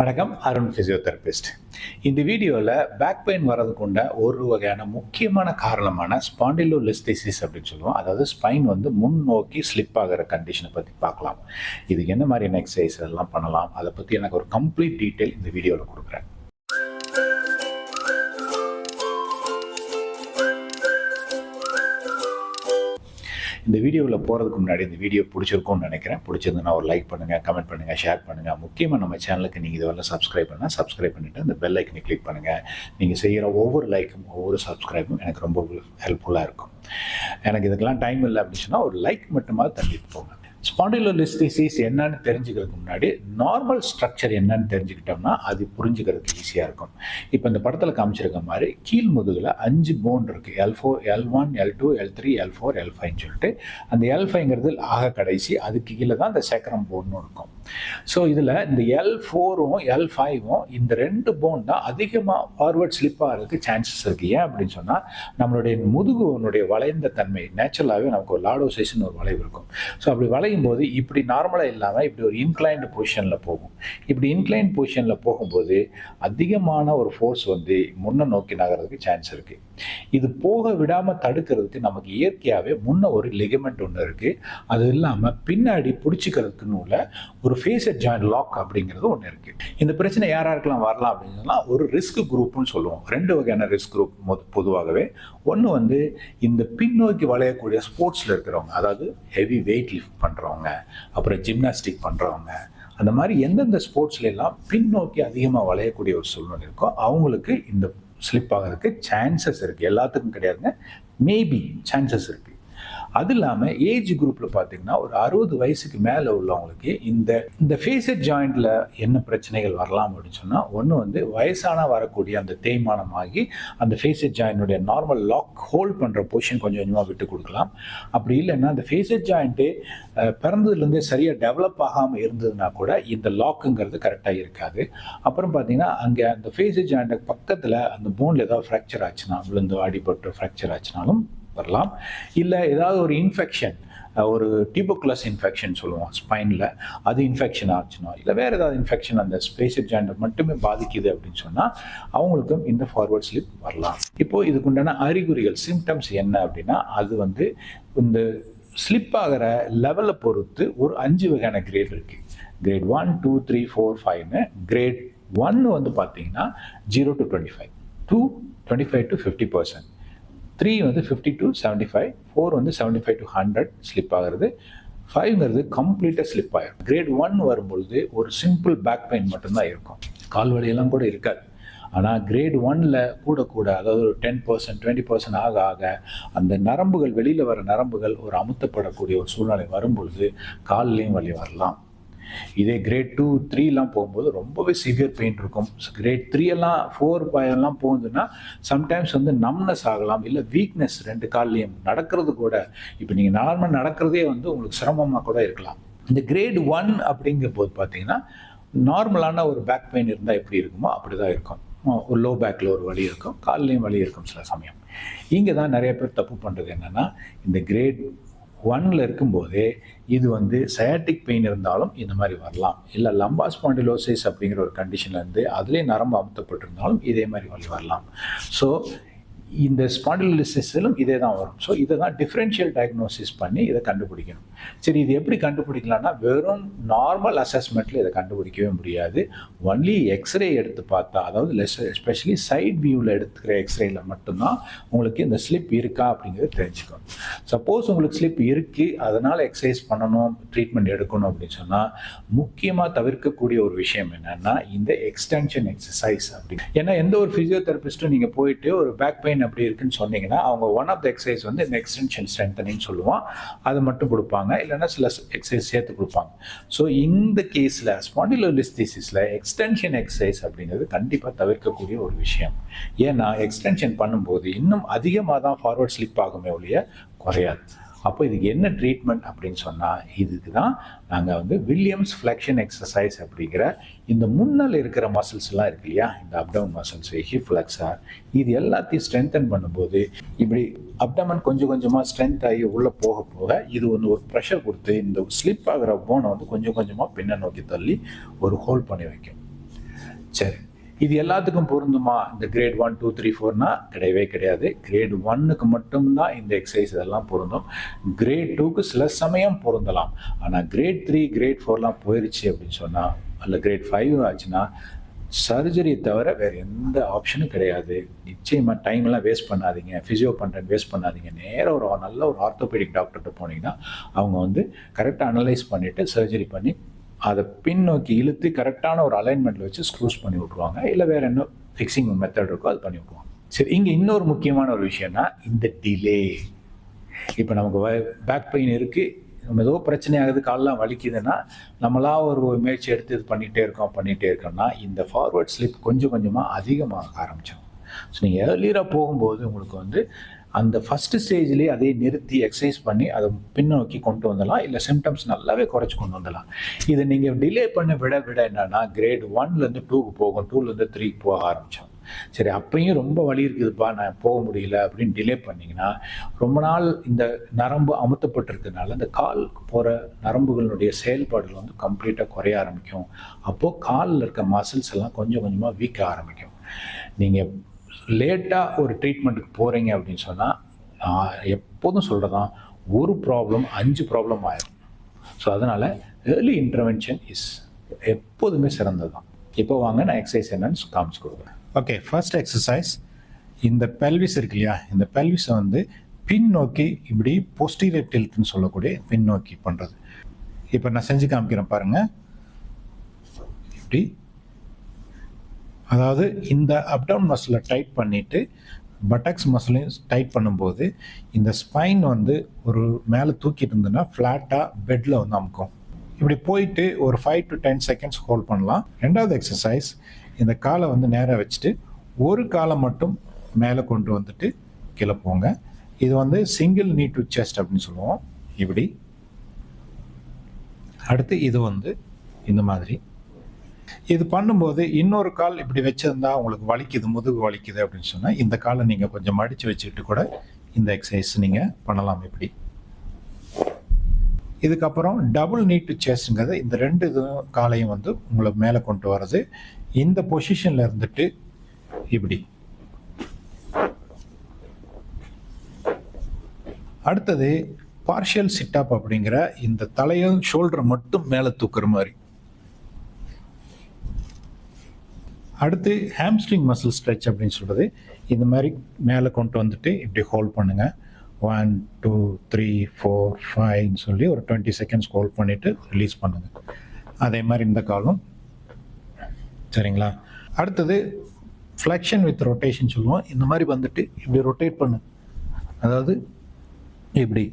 வணக்கம் அருண் ஃபிசியோதெரபிஸ்ட் இந்த வீடியோவில் பேக் பெயின் வர்றதுக்கு உண்ட ஒரு வகையான முக்கியமான காரணமான ஸ்பாண்டிலோ ஸ்பாண்டிலோலிஸ்திசிஸ் அப்படின்னு சொல்லுவோம். அதாவது ஸ்பைன் வந்து முன்னோக்கி ஸ்லிப் ஆகிற கண்டிஷனை பற்றி பார்க்கலாம். இதுக்கு என்ன மாதிரியான எக்ஸசைஸ் எல்லாம் பண்ணலாம்? அதை பற்றி எனக்கு ஒரு கம்ப்ளீட் டீட்டெயில் இந்த வீடியோவில் கொடுக்குறேன். இந்த வீடியோவில் போகிறதுக்கு முன்னாடி இந்த வீடியோ பிடிச்சிருக்கும்னு நினைக்கிறேன். பிடிச்சிருந்ததுன்னா ஒரு லைக் பண்ணுங்கள் கமெண்ட் பண்ணுங்கள் ஷேர் பண்ணுங்கள் முக்கியமாக நம்ம சேனலுக்கு நீங்கள் இதுவரை சப்ஸ்கிரைப் பண்ணால் சப்ஸ்கிரைப் பண்ணிவிட்டு அந்த பெல் ஐக்கனை கிளிக் பண்ணுங்கள் நீங்கள் செய்கிற ஒவ்வொரு லைக்கும் ஒவ்வொரு சப்ஸ்கிரைபும் எனக்கு ரொம்ப ஹெல்ப்ஃபுல்லாக இருக்கும். எனக்கு இதுக்கெல்லாம் டைம் இல்லை அப்படின்னு சொன்னால் ஒரு லைக் மட்டுமாவது தள்ளிட்டு போங்க. ஸ்பாண்டிலோலிஸ்டிசிஸ் என்னன்னு தெரிஞ்சுக்கிறதுக்கு முன்னாடி நார்மல் ஸ்ட்ரக்சர் என்னன்னு தெரிஞ்சுக்கிட்டோம்னா அது புரிஞ்சுக்கிறதுக்கு ஈஸியாக இருக்கும். இப்போ இந்த படத்தில் காமிச்சிருக்க மாதிரி கீழ் முதுகில் அஞ்சு போன் இருக்குது L four L one L two L three L four L ஃபைன்னு சொல்லிட்டு அந்த எல் ஃபைங்கிறது ஆக கடைசி அதுக்கு கீழே தான் அந்த சேக்கரம் போன்னு இருக்கும். ஸோ இதில் இந்த எல் ஃபோரும் எல் ஃபைவும் இந்த ரெண்டு போன் தான் அதிகமாக ஃபார்வர்ட் ஸ்லிப் ஆகிறதுக்கு சான்சஸ் இருக்குது ஏன் அப்படின்னு சொன்னால் நம்மளுடைய முதுகுனுடைய வளைந்த தன்மை. நேச்சுரலாகவே நமக்கு ஒரு லாடோசைஸ்னு ஒரு வளைவு இருக்கும். ஸோ அப்படி வளை குறையும் போது இப்படி நார்மலாக இல்லாமல் இப்படி ஒரு இன்க்ளைன்டு பொசிஷனில் போகும். இப்படி இன்க்ளைன் பொசிஷனில் போகும்போது அதிகமான ஒரு ஃபோர்ஸ் வந்து முன்ன நோக்கி நகர்றதுக்கு சான்ஸ் இருக்குது இது போக விடாமல் தடுக்கிறதுக்கு நமக்கு இயற்கையாகவே முன்ன ஒரு லெகமெண்ட் ஒன்று இருக்குது அது இல்லாமல் பின்னாடி பிடிச்சிக்கிறதுக்குன்னு உள்ள ஒரு ஃபேஸட் ஜாயின் லாக் அப்படிங்கிறது ஒன்று இருக்குது இந்த பிரச்சனை யார் வரலாம் அப்படின்னு சொன்னால் ஒரு ரிஸ்க் குரூப்னு சொல்லுவோம். ரெண்டு வகையான ரிஸ்க் குரூப் பொதுவாகவே. ஒன்று வந்து இந்த பின்னோக்கி வளையக்கூடிய ஸ்போர்ட்ஸில் இருக்கிறவங்க அதாவது ஹெவி வெயிட் லிஃப்ட் பண்ணுறவங்க அப்புறம் ஜிம்னாஸ்டிக் பண்ணுறவங்க அந்த மாதிரி எந்தெந்த ஸ்போர்ட்ஸ்லாம் பின்னோக்கி அதிகமாக வளையக்கூடிய ஒரு சூழ்நிலை இருக்கோ அவங்களுக்கு இந்த ஸ்லிப் ஆகிறதுக்கு சான்சஸ் இருக்குது எல்லாத்துக்கும் கிடையாதுங்க. மேபி சான்சஸ் இருக்குது அது இல்லாமல் ஏஜ் குரூப்பில் பார்த்தீங்கன்னா ஒரு அறுபது வயசுக்கு மேலே உள்ளவங்களுக்கு இந்த இந்த ஃபேஸட் ஜாயிண்டில் என்ன பிரச்சனைகள் வரலாம் அப்படின்னு சொன்னால் ஒன்று வந்து வயசான வரக்கூடிய அந்த தேய்மானமாகி அந்த ஃபேஸட் ஜாயினுடைய நார்மல் லாக் ஹோல்ட் பண்ணுற பொசிஷன் கொஞ்சம் கொஞ்சமாக விட்டு கொடுக்கலாம். அப்படி இல்லைன்னா அந்த ஃபேஸட் ஜாயிண்ட்டு பிறந்ததுலேருந்தே சரியாக டெவலப் ஆகாமல் இருந்ததுன்னா கூட இந்த லாக்குங்கிறது கரெக்டாக இருக்காது. அப்புறம் பார்த்தீங்கன்னா அங்கே அந்த ஃபேஸட் ஜாயிண்ட்டுக்கு பக்கத்தில் அந்த போனில் ஏதாவது ஃப்ராக்சர் ஆச்சுன்னா விழுந்து அடிபட்டு ஃப்ராக்சர் ஆச்சுனாலும் வரலாம். இல்லை ஏதாவது ஒரு இன்ஃபெக்ஷன் ஒரு டியூபோகுலஸ் இன்ஃபெக்ஷன் சொல்லுவோம் ஸ்பைனில் அது இன்ஃபெக்ஷன் ஆச்சுன்னா இல்லை வேறு ஏதாவது இன்ஃபெக்ஷன் அந்த ஸ்பேசிக் ஜாயிண்டை மட்டுமே பாதிக்குது அப்படின்னு சொன்னால் அவங்களுக்கும் இந்த ஃபார்வர்ட் ஸ்லிப் வரலாம். இப்போது இதுக்குண்டான அறிகுறிகள் சிம்டம்ஸ் என்ன அப்படின்னா அது வந்து இந்த ஸ்லிப் ஆகிற லெவலை பொறுத்து ஒரு அஞ்சு வகையான கிரேட் இருக்குது grade one two three four ஃபைவ்னு கிரேட் ஒன்று வந்து பார்த்தீங்கன்னா zero to twenty five two twenty five to fifty percent three வந்து fifty to seventy five four வந்து seventy five to hundred slip ஆகிறது ஃபைவ்ங்கிறது கம்ப்ளீட்டாக ஸ்லிப் ஆகிடும் கிரேட் ஒன் வரும்பொழுது ஒரு சிம்பிள் பேக் பெயின் மட்டும்தான் இருக்கும். கால் வலியெல்லாம் கூட இருக்காது. ஆனால் கிரேட் ஒனில் கூட கூட அதாவது ஒரு டென் பர்சன்ட் டுவெண்ட்டி பர்சன்ட் ஆக ஆக அந்த நரம்புகள் வெளியில் வர நரம்புகள் ஒரு அமுத்தப்படக்கூடிய ஒரு சூழ்நிலை வரும்பொழுது கால்லையும் வலி வரலாம். இதே கிரேட் டூ த்ரீலாம் போகும்போது ரொம்பவே சிவியர் பெயின் இருக்கும். கிரேட் த்ரீ எல்லாம் ஃபோர் எல்லாம் போகுதுன்னா சம்டைம்ஸ் வந்து நம்னஸ் ஆகலாம் இல்லை வீக்னஸ் ரெண்டு கால்லையும். நடக்கிறது கூட இப்போ நீங்கள் நார்மல் நடக்கிறதே வந்து உங்களுக்கு சிரமமாக கூட இருக்கலாம். இந்த கிரேட் ஒன் அப்படிங்கிற போது பார்த்தீங்கன்னா நார்மலான ஒரு பேக் பெயின் இருந்தால் எப்படி இருக்குமோ அப்படி தான் இருக்கும் ஒரு லோ பேக்கில் ஒரு வலி இருக்கும் கால்லையும் வலி இருக்கும் சில சமயம். இங்கே தான் நிறைய பேர் தப்பு பண்ணுறது என்னென்னா இந்த கிரேட் ஒன்னில் இருக்கும்போதே இது வந்து சயாட்டிக் பெயின் இருந்தாலும் இந்த மாதிரி வரலாம். இல்லை லம்பா ஸ்பாண்டிலோசிஸ் அப்படிங்கிற ஒரு கண்டிஷன்லேருந்து அதுலேயே நரம்பு அமுத்தப்பட்டிருந்தாலும் இதே மாதிரி வழி வரலாம். ஸோ இந்த ஸ்பாண்டிலிசிஸிலும் இதே தான் வரும். ஸோ இதை தான் டிஃப்ரென்ஷியல் டயக்னோசிஸ் பண்ணி இதை கண்டுபிடிக்கணும். சரி இது எப்படி கண்டுபிடிக்கலாம்னா வெறும் நார்மல் அசஸ்மெண்ட்டில் இதை கண்டுபிடிக்கவே முடியாது. ஒன்லி எக்ஸ்ரே எடுத்து பார்த்தா அதாவது லெஸ் எஸ்பெஷலி சைட் வியூவில் எடுத்துக்கிற எக்ஸ்ரேயில் மட்டும்தான் உங்களுக்கு இந்த ஸ்லிப் இருக்கா அப்படிங்கிறது தெரிஞ்சுக்கணும். சப்போஸ் உங்களுக்கு ஸ்லிப் இருக்குது அதனால் எக்ஸசைஸ் பண்ணணும் ட்ரீட்மெண்ட் எடுக்கணும் அப்படின்னு சொன்னால் முக்கியமாக தவிர்க்கக்கூடிய ஒரு விஷயம் என்னென்னா இந்த எக்ஸ்டென்ஷன் எக்ஸசைஸ் அப்படின்னு. ஏன்னா எந்த ஒரு ஃபிசியோதெரபிஸ்ட்டும் நீங்கள் போயிட்டு ஒரு பேக் பெயின் அப்படி இருக்குன்னு சொன்னீங்கன்னா அவங்க ஒன் ஆஃப் த எக்ஸசைஸ் வந்து இந்த எக்ஸ்டென்ஷன் ஸ்ட்ரென்தனிங் சொல்லுவோம் அதை மட்டும் கொடுப்பாங்க. இல்லைன்னா சில எக்ஸசைஸ் சேர்த்து கொடுப்பாங்க. ஸோ இந்த கேஸில் ஸ்பாண்டிலோலிஸ்திசிஸில் எக்ஸ்டென்ஷன் எக்ஸசைஸ் அப்படிங்கிறது கண்டிப்பாக தவிர்க்கக்கூடிய ஒரு விஷயம். ஏன்னா எக்ஸ்டென்ஷன் பண்ணும்போது இன்னும் அதிகமாக தான் ஃபார்வர்ட் ஸ்லிப் ஆகுமே ஒழிய குறையாது. அப்போ இதுக்கு என்ன ட்ரீட்மெண்ட் அப்படின்னு சொன்னால் இதுக்கு தான் நாங்கள் வந்து வில்லியம்ஸ் ஃப்ளெக்ஷன் எக்ஸசைஸ் அப்படிங்கிற இந்த முன்னல் இருக்கிற மசில்ஸ்லாம் இருக்கு இல்லையா? இந்த அப்டமன் மசில்ஸ் ஹிப் ஃப்ளெக்ஸார் இது எல்லாத்தையும் ஸ்ட்ரென்தன் பண்ணும்போது இப்படி அப்டமன் கொஞ்சம் கொஞ்சமாக ஸ்ட்ரென்த் ஆகி உள்ளே போக போக இது வந்து ஒரு ப்ரெஷர் கொடுத்து இந்த ஸ்லிப் ஆகிற போனை வந்து கொஞ்சம் கொஞ்சமாக பின்ன நோக்கி தள்ளி ஒரு ஹோல்ட் பண்ணி வைக்கும். சரி. இது எல்லாத்துக்கும் பொருந்துமா? இந்த கிரேட் ஒன் டூ த்ரீ ஃபோர்னா கிடையவே கிடையாது. கிரேட் ஒன்னுக்கு மட்டும்தான் இந்த எக்ஸசைஸ் இதெல்லாம் பொருந்தும். கிரேட் டூக்கு சில சமயம் பொருந்தலாம். ஆனால் கிரேட் த்ரீ கிரேட் ஃபோர்லாம் போயிருச்சு அப்படின்னு சொன்னால் அல்ல கிரேட் ஃபைவ் ஆச்சுன்னா சர்ஜரி தவிர வேறு எந்த ஆப்ஷனும் கிடையாது. நிச்சயமாக டைம்லாம் வேஸ்ட் பண்ணாதீங்க. ஃபிசியோ பண்ணுறேன் வேஸ்ட் பண்ணாதீங்க. நேராக ஒரு நல்ல ஒரு ஆர்த்தோபெடிக் டாக்டர்கிட்ட போனீங்கன்னா அவங்க வந்து கரெக்டாக அனலைஸ் பண்ணிவிட்டு சர்ஜரி பண்ணி அதை பின்னோக்கி இழுத்து கரெக்டான ஒரு அலைன்மெண்ட்டில் வச்சு ஸ்க்ரூஸ் பண்ணி விட்ருவாங்க இல்லை வேறு என்ன ஃபிக்ஸிங் மெத்தட் இருக்கோ அது பண்ணி விட்ருவாங்க சரி இங்கே இன்னொரு முக்கியமான ஒரு விஷயம்னா இந்த டிலே இப்போ நமக்கு பேக் பெயின் இருக்குது நம்ம ஏதோ பிரச்சனை ஆகுது காலெலாம் வலிக்குதுன்னா நம்மளா ஒரு முயற்சி எடுத்து இது பண்ணிகிட்டே இருக்கோம் பண்ணிகிட்டே இருக்கோம்னா இந்த ஃபார்வர்ட் ஸ்லிப் கொஞ்சம் கொஞ்சமாக அதிகமாக ஆரம்பிச்சிடும் ஸோ நீங்கள் ஏர்லியராக போகும்போது உங்களுக்கு வந்து அந்த ஃபஸ்ட்டு ஸ்டேஜ்லேயே அதை நிறுத்தி எக்ஸசைஸ் பண்ணி அதை பின்னோக்கி கொண்டு வந்துடலாம். இல்லை சிம்டம்ஸ் நல்லாவே குறைச்சி கொண்டு வந்துடலாம். இதை நீங்கள் டிலே பண்ண விட விட என்னன்னா கிரேட் ஒன்லேருந்து டூக்கு போகும். டூலேருந்து த்ரீக்கு போக ஆரம்பித்தோம் சரி அப்பையும் ரொம்ப வலி இருக்குதுப்பா நான் போக முடியல அப்படின்னு டிலே பண்ணிங்கன்னா ரொம்ப நாள் இந்த நரம்பு அமுத்தப்பட்டிருக்கிறதுனால இந்த கால் போகிற நரம்புகளுடைய செயல்பாடுகள் வந்து கம்ப்ளீட்டாக குறைய ஆரம்பிக்கும். அப்போது காலில் இருக்க மசில்ஸ் எல்லாம் கொஞ்சம் கொஞ்சமாக வீக்க ஆரம்பிக்கும். நீங்கள் லேட்டாக ஒரு ட்ரீட்மெண்ட்டுக்கு போகிறீங்க அப்படின்னு சொன்னால் எப்போதும் சொல்கிறதான் ஒரு ப்ராப்ளம் அஞ்சு ப்ராப்ளம் ஆயிரும். ஸோ அதனால் ஏர்லி இன்டர்வென்ஷன் இஸ் எப்போதுமே சிறந்தது தான் இப்போ வாங்க நான் எக்ஸசைஸ் என்னன்னு காமிச்சு கொடுக்குறேன். ஓகே ஃபர்ஸ்ட் எக்ஸசைஸ் இந்த பெல்விஸ் இருக்கு இல்லையா? இந்த பெல்விஸை வந்து பின்னோக்கி இப்படி போஸ்டீரியர் டில்ட்னு சொல்லக்கூடிய பின்னோக்கி பண்ணுறது இப்போ நான் செஞ்சு காமிக்கிறேன் பாருங்கள் இப்படி அதாவது இந்த அப்டவுன் மசிலை டைட் பண்ணிவிட்டு பட்டக்ஸ் மசிலையும் டைட் பண்ணும்போது இந்த ஸ்பைன் வந்து ஒரு மேலே தூக்கிட்டு இருந்ததுன்னா ஃப்ளாட்டாக பெட்டில் வந்து அமுக்கும். இப்படி போயிட்டு ஒரு five to ten seconds hold பண்ணலாம். ரெண்டாவது எக்ஸசைஸ் இந்த காலை வந்து நேராக வச்சுட்டு ஒரு காலை மட்டும் மேலே கொண்டு வந்துட்டு கீழே போங்க. இது வந்து சிங்கிள் நீ டு செஸ்ட் அப்படின்னு சொல்லுவோம். இப்படி. அடுத்து இது வந்து இந்த மாதிரி. இது பண்ணும்போது இன்னொரு கால் இப்படி வச்சிருந்தா உங்களுக்கு வலிக்குது முதுகு வலிக்குது அப்படின்னு சொன்னால் இந்த காலை நீங்கள் கொஞ்சம் மடித்து வச்சுக்கிட்டு கூட இந்த எக்ஸசைஸ் நீங்கள் பண்ணலாம் இப்படி. இதுக்கப்புறம் டபுள் நீட்டு சேஸ்ங்கிறது இந்த ரெண்டு இதுவும் காலையும் வந்து உங்களை மேலே கொண்டு வர்றது. இந்த பொசிஷனில் இருந்துட்டு இப்படி. அடுத்தது பார்ஷியல் சிட்டப் அப்படிங்கிற இந்த தலையும் ஷோல்டரை மட்டும் மேலே தூக்குற மாதிரி. அடுத்து ஹாம்ஸ்ட்ரிங் மசில் ஸ்ட்ரெச் அப்படின்னு சொல்கிறது இந்த மாதிரி மேலே கொண்டு வந்துட்டு இப்படி ஹோல்ட் பண்ணுங்கள் ஒன் டூ த்ரீ ஃபோர் ஃபைவ்னு சொல்லி ஒரு டுவெண்ட்டி செகண்ட்ஸ் ஹோல்ட் பண்ணிவிட்டு ரிலீஸ் பண்ணுங்கள் அதே மாதிரி இந்த காலம் சரிங்களா? அடுத்தது ஃப்ளெக்ஷன் வித் ரொட்டேஷன் சொல்லுவோம். இந்த மாதிரி வந்துட்டு இப்படி ரொட்டேட் பண்ணு. அதாவது இப்படி.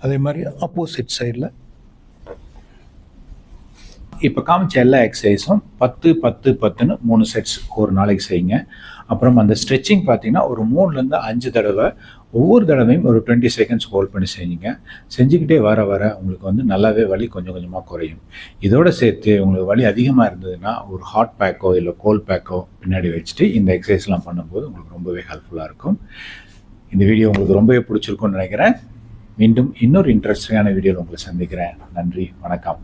அதே மாதிரி ஆப்போசிட் சைடில் இப்போ காமிச்ச எல்லா எக்ஸசைஸும் பத்து பத்து பத்துன்னு மூணு செட்ஸ் ஒரு நாளைக்கு செய்யுங்க. அப்புறம் அந்த ஸ்ட்ரெச்சிங் பார்த்தீங்கன்னா ஒரு மூணுலேருந்து அஞ்சு தடவை ஒவ்வொரு தடவையும் ஒரு டுவெண்ட்டி செகண்ட்ஸ் ஹோல்ட் பண்ணி செஞ்சீங்க செஞ்சுக்கிட்டே வர வர உங்களுக்கு வந்து நல்லாவே வலி கொஞ்சம் கொஞ்சமாக குறையும். இதோட சேர்த்து உங்களுக்கு வலி அதிகமாக இருந்ததுன்னா ஒரு ஹாட் பேக்கோ இல்லை கோல்ட் பேக்கோ பின்னாடி வச்சுட்டு இந்த எக்ஸசைஸ்லாம் பண்ணும்போது உங்களுக்கு ரொம்பவே ஹெல்ப்ஃபுல்லாக இருக்கும். இந்த வீடியோ உங்களுக்கு ரொம்பவே பிடிச்சிருக்கும்னு நினைக்கிறேன். மீண்டும் இன்னொரு இன்ட்ரெஸ்டிங்கான வீடியோவில் உங்களை சந்திக்கிறேன். நன்றி வணக்கம்.